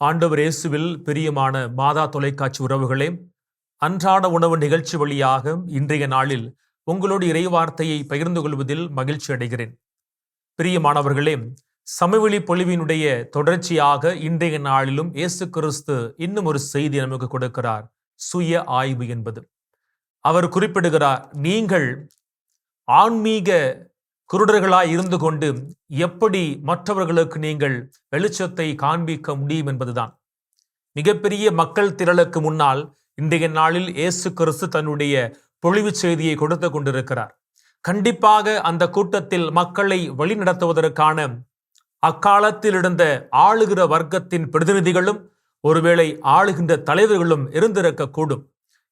ஆண்டவர் இயேசுவில் பிரியமான மாதா தொலைக்காட்சி உறவுகளே அன்றாட உணவு நிகழ்ச்சி வழியாக இன்றைய நாளில் உங்களோடு இறைவார்த்தையை பகிர்ந்து கொள்வதில் மகிழ்ச்சி அடைகிறேன். பிரியமானவர்களே சமவெளி பொழிவினுடைய தொடர்ச்சியாக இன்றைய நாளிலும் இயேசு கிறிஸ்து இன்னும் ஒரு செய்தி நமக்கு கொடுக்கிறார். சுய ஆய்வு என்பது. அவர் குறிப்பிடுகிறார் நீங்கள் ஆன்மீக குருடர்களாய் இருந்து கொண்டு எப்படி மற்றவர்களுக்கு நீங்கள் வெளிச்சத்தை காண்பிக்க முடியும் என்பதுதான். மிகப்பெரிய மக்கள் திரளுக்கு முன்னால் இன்றைய நாளில் இயேசு கிறிஸ்து தன்னுடைய பொழிவு செய்தியை கொடுத்து கொண்டிருக்கிறார். கண்டிப்பாக அந்த கூட்டத்தில் மக்களை வழிநடத்துவதற்கான அக்காலத்தில் இருந்த ஆளுகிற வர்க்கத்தின் பிரதிநிதிகளும் ஒருவேளை ஆளுகின்ற தலைவர்களும் இருந்திருக்கக்கூடும்.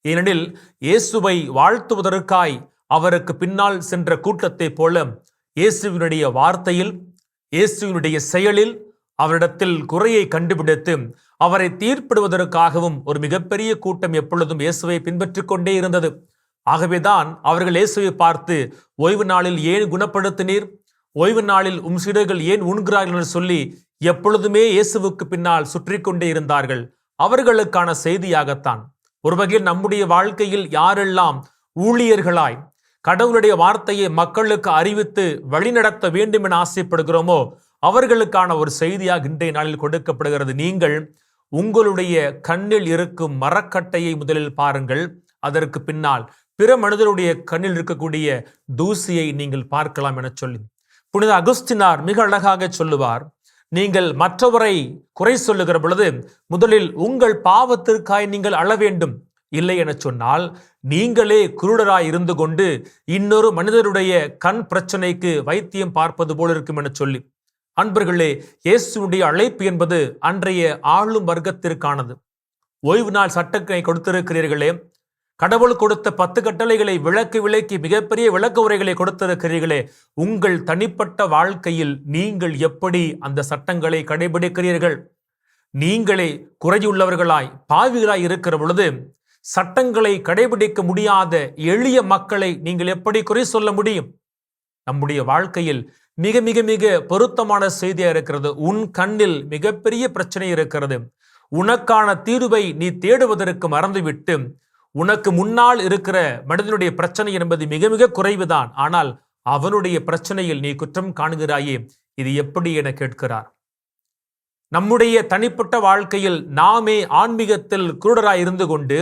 ஏனெனில் இயேசுவை வாழ்த்துவதற்காய் அவருக்கு பின்னால் சென்ற கூட்டத்தைப் போல இயேசுவினுடைய வார்த்தையில் இயேசுவினுடைய செயலில் அவரிடத்தில் குறையை கண்டுபிடித்து அவரை தீர்ப்பிடுவதற்காகவும் ஒரு மிகப்பெரிய கூட்டம் எப்பொழுதும் இயேசுவை பின்பற்றிக் கொண்டே இருந்தது. ஆகவேதான் அவர்கள் இயேசுவை பார்த்து ஓய்வு நாளில் ஏன் குணப்படுத்தினீர்? ஓய்வு நாளில் உம் சீடர்கள் ஏன் உண்கிறார்கள் என்று சொல்லி எப்பொழுதுமே இயேசுவுக்கு பின்னால் சுற்றி கொண்டே இருந்தார்கள். அவர்களுக்கான செய்தியாகத்தான். ஒரு வகையில் நம்முடைய வாழ்க்கையில் யாரெல்லாம் ஊழியர்களாய் கடவுளுடைய வார்த்தையை மக்களுக்கு அறிவித்து வழிநடத்த வேண்டும் என ஆசைப்படுகிறோமோ அவர்களுக்கான ஒரு செய்தியாக இன்றைய நாளில் கொடுக்கப்படுகிறது. நீங்கள் உங்களுடைய கண்ணில் இருக்கும் மரக்கட்டையை முதலில் பாருங்கள். அதற்கு பின்னால் பிற மனிதருடைய கண்ணில் இருக்கக்கூடிய தூசியை நீங்கள் பார்க்கலாம் என சொல்லி. புனித அகுஸ்தினார் மிக அழகாக சொல்லுவார். நீங்கள் மற்றவரை குறை சொல்லுகிற பொழுது முதலில் உங்கள் பாவத்திற்காய் நீங்கள் அழ வேண்டும். இல்லை என சொன்னால் நீங்களே குருடராய் இருந்து கொண்டு இன்னொரு மனிதருடைய கண் பிரச்சனைக்கு வைத்தியம் பார்ப்பது போல இருக்கும் என சொல்லி. அன்பர்களே இயேசுடைய அழைப்பு என்பது அன்றைய ஆளும் வர்க்கத்திற்கானது. ஓய்வு நாள் சட்டத்தை கொடுத்திருக்கிறீர்களே கடவுள் கொடுத்த பத்து கட்டளைகளை விளக்கு விளக்கி மிகப்பெரிய விளக்க உரைகளை கொடுத்திருக்கிறீர்களே உங்கள் தனிப்பட்ட வாழ்க்கையில் நீங்கள் எப்படி அந்த சட்டங்களை கடைபிடிக்கிறீர்கள்? நீங்களே குறையுள்ளவர்களாய் பாவிகளாய் இருக்கிற பொழுது சட்டங்களை கடைபிடிக்க முடியாத எளிய மக்களை நீங்கள் எப்படி குறை சொல்ல முடியும்? நம்முடைய வாழ்க்கையில் மிக மிக மிக பொருத்தமான செய்தியா இருக்கிறது. உன் கண்ணில் மிகப்பெரிய பிரச்சனை இருக்கிறது. உனக்கான தீர்வை நீ தேடுவதற்கு மறந்துவிட்டு உனக்கு முன்னால் இருக்கிற மனிதனுடைய பிரச்சனை என்பது மிக மிக குறைவுதான். ஆனால் அவனுடைய பிரச்சனையில் நீ குற்றம் காணுகிறாயே இது எப்படி என கேட்கிறார். நம்முடைய தனிப்பட்ட வாழ்க்கையில் நாமே ஆன்மீகத்தில் குருடராய் இருந்து கொண்டு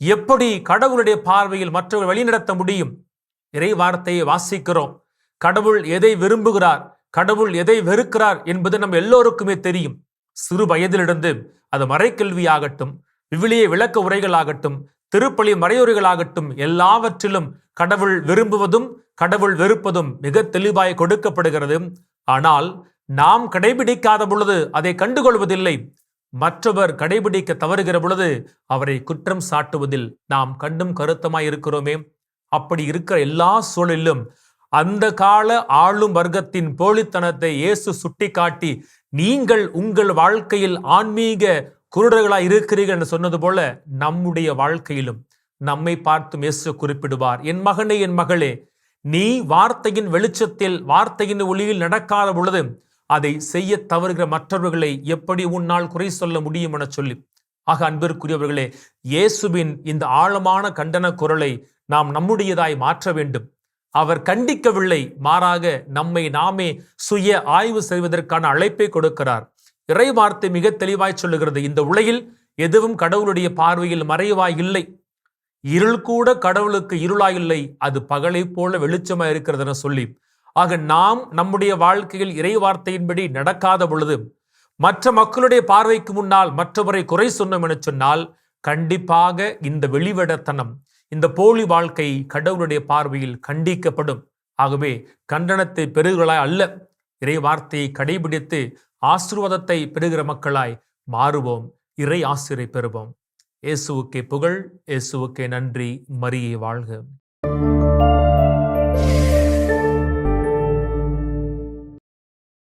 எப்படி கடவுளுடைய பார்வையில் மற்றவர்கள் வழிநடத்த முடியும்? இறை வார்த்தையை வாசிக்கிறோம். கடவுள் எதை விரும்புகிறார்? கடவுள் எதை வெறுக்கிறார் என்பது நம் எல்லோருக்குமே தெரியும். சிறு வயதிலிருந்து அது மறைக்கல்வியாகட்டும் விவிலிய விளக்க உரைகளாகட்டும் திருப்பலி மறையுறைகளாகட்டும் எல்லாவற்றிலும் கடவுள் விரும்புவதும் கடவுள் வெறுப்பதும் மிக தெளிவாய் கொடுக்கப்படுகிறது. ஆனால் நாம் கடைபிடிக்காத பொழுது அதை கண்டுகொள்வதில்லை. மற்றவர் கடைபிடிக்க தவறுகிற பொழுது அவரை குற்றம் சாட்டுவதில் நாம் கண்டும் கருத்தமாய் இருக்கிறோமே அப்படி இருக்கிற எல்லா சூழலிலும் அந்த கால ஆளும் வர்க்கத்தின் போலித்தனத்தை இயேசு சுட்டிக்காட்டி நீங்கள் உங்கள் வாழ்க்கையில் ஆன்மீக குருடர்களாய் இருக்கிறீர்கள் என்று சொன்னது போல நம்முடைய வாழ்க்கையிலும் நம்மை பார்த்தும் இயேசு குறிப்பிடுவார். என் மகனே என் மகளே நீ வார்த்தையின் வெளிச்சத்தில் வார்த்தையின் ஒளியில் நடக்காத பொழுது அதை செய்ய தவறுகிற மற்றவர்களை எப்படி உன்னால் குறை சொல்ல முடியும் என சொல்லி. ஆக அன்பிற்குரியவர்களே இயேசுவின் இந்த ஆழமான கண்டன குரலை நாம் நம்முடையதாய் மாற்ற வேண்டும். அவர் கண்டிக்கவில்லை மாறாக நம்மை நாமே சுய ஆய்வு செய்வதற்கான அழைப்பை கொடுக்கிறார். இறை வார்த்தை மிக தெளிவாய் சொல்லுகிறது இந்த உலகில் எதுவும் கடவுளுடைய பார்வையில் மறைவாய் இல்லை இருள் கூட கடவுளுக்கு இருளாயில்லை அது பகலை போல வெளிச்சமாய் இருக்கிறது என சொல்லி. ஆக நாம் நம்முடைய வாழ்க்கையில் இறை வார்த்தையின்படி நடக்காத பொழுது மற்ற மக்களுடைய பார்வைக்கு முன்னால் மற்றவரை குறை சொன்னோம் என சொன்னால் கண்டிப்பாக இந்த வெளிவிடத்தனம் இந்த போலி வாழ்க்கை கடவுளுடைய பார்வையில் கண்டிக்கப்படும். ஆகவே கண்டனத்தை பெறுகிறாய் அல்ல இறை வார்த்தையை கடைபிடித்து ஆசீர்வாதத்தை பெறுகிற மக்களாய் மாறுவோம் இறை ஆசிரியை பெறுவோம். இயேசுவுக்கே புகழ் இயேசுவுக்கே நன்றி மரியை வாழ்க.